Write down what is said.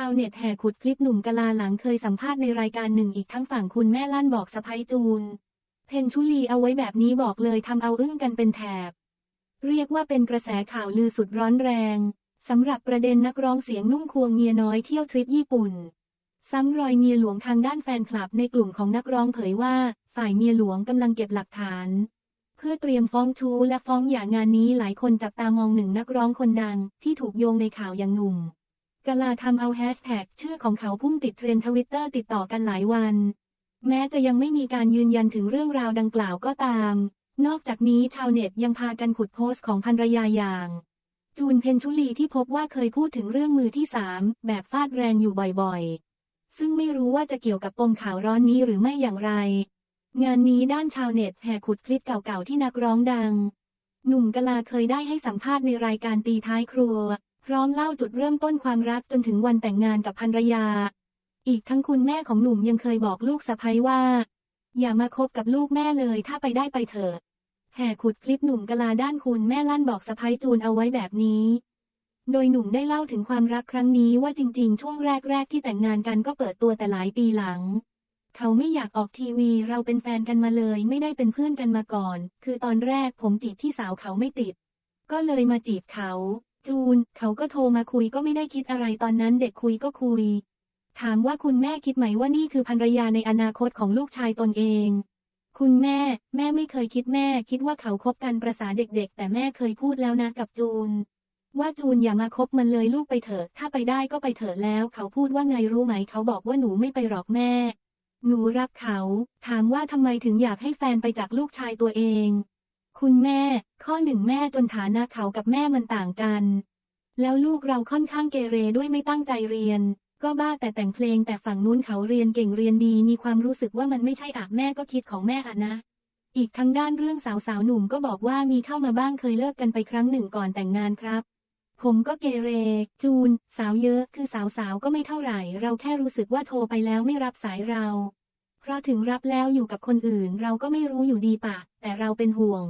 ชาวเน็ตแห่ขุดคลิปหนุ่มกะลาหลังเคยสัมภาษณ์ในรายการหนึ่งอีกทั้งฝั่งคุณแม่ลั่นบอกสะพ้ยจูน เพนชุลีเอาไว้แบบนี้บอกเลยทำเอาอึ้งกันเป็นแถบ เรียกว่าเป็นกระแสข่าวลือสุดร้อนแรงสำหรับประเด็นนักร้องเสียงนุ่มควงเมียน้อยเที่ยวทริปญี่ปุ่น ซ้ำรอยเมียหลวงทางด้านแฟนคลับในกลุ่มของนักร้องเผยว่า ฝ่ายเมียหลวงกำลังเก็บหลักฐาน เพื่อเตรียมฟ้องชู้และฟ้องหย่างานนี้หลายคนจับตามองหนึ่งนักร้องคนดังที่ถูกโยงในข่าวอย่างหนุ่ม กลาทำเอาแฮชแท็กชื่อของเขาพุ่งติดเทรนด์ทวิตเตอร์ติดต่อกันหลายวัน แม้จะยังไม่มีการยืนยันถึงเรื่องราวดังกล่าวก็ตาม นอกจากนี้ชาวเน็ตยังพากันขุดโพสต์ของภรรยาอย่าง จูนเพนชุลีที่พบว่าเคยพูดถึงเรื่องมือที่สามแบบฟาดแรงอยู่บ่อยๆ ซึ่งไม่รู้ว่าจะเกี่ยวกับปมข่าวร้อนนี้หรือไม่อย่างไร งานนี้ด้านชาวเน็ตแห่ขุดคลิปเก่าๆที่นักร้องดัง หนุ่มกลาเคยได้ให้สัมภาษณ์ในรายการตีท้ายครัว พร้อมเล่าจุดเริ่มต้นความรักจนถึงวันแต่งงานกับภรรยา อีกทั้งคุณแม่ของหนุ่มยังเคยบอกลูกสะใภ้ว่า อย่ามาคบกับลูกแม่เลยถ้าไปได้ไปเถอะแห่ขุดคลิปหนุ่มกลาด้านคุณแม่ลั่นบอกสะพ้ยจูนเอาไว้แบบนี้ โดยหนุ่มได้เล่าถึงความรักครั้งนี้ว่าจริงๆ ช่วงแรกๆ ที่แต่งงานกันก็เปิดตัวแต่หลายปีหลัง เขาไม่อยากออกทีวีเราเป็นแฟนกันมาเลย ไม่ได้เป็นเพื่อนกันมาก่อน คือตอนแรกผมจีบพี่สาวเขาไม่ติด ก็เลยมาจีบเขา จูน เขาก็โทรมาคุยก็ไม่ได้คิดอะไรตอนนั้นเด็กคุยก็คุย ถามว่าคุณแม่คิดไหมว่านี่คือภรรยาในอนาคตของลูกชายตนเอง คุณแม่ แม่ไม่เคยคิดแม่ คิดว่าเขาคบกันประษาเด็ก ๆ แต่แม่เคยพูดแล้วนะกับจูน ว่าจูนอย่ามาคบมันเลยลูกไปเถอะ ถ้าไปได้ก็ไปเถอะแล้ว เขาพูดว่าไงรู้ไหม เขาบอกว่าหนูไม่ไปหรอกแม่ หนูรักเขา ถามว่าทำไมถึงอยากให้แฟนไปจากลูกชายตัวเอง คุณแม่ ข้อหนึ่งแม่จนฐานะเขากับแม่มันต่างกัน แล้วลูกเราค่อนข้างเกเรด้วยไม่ตั้งใจเรียน ก็บ้าแต่แต่งเพลงแต่ฝั่งนู้นเขาเรียนเก่งเรียนดี มีความรู้สึกว่ามันไม่ใช่อะแม่ก็คิดของแม่อะนะ อีกทั้งด้านเรื่องสาวสาวหนุ่มก็บอกว่ามีเข้ามาบ้างเคยเลิกกันไปครั้งหนึ่งก่อนแต่งงานครับ ผมก็เกเร จูน สาวเยอะ คือสาวสาวก็ไม่เท่าไหร่ เราแค่รู้สึกว่าโทรไปแล้วไม่รับสายเรา เพราะถึงรับแล้วอยู่กับคนอื่นเราก็ไม่รู้อยู่ดีปะแต่เราเป็นห่วง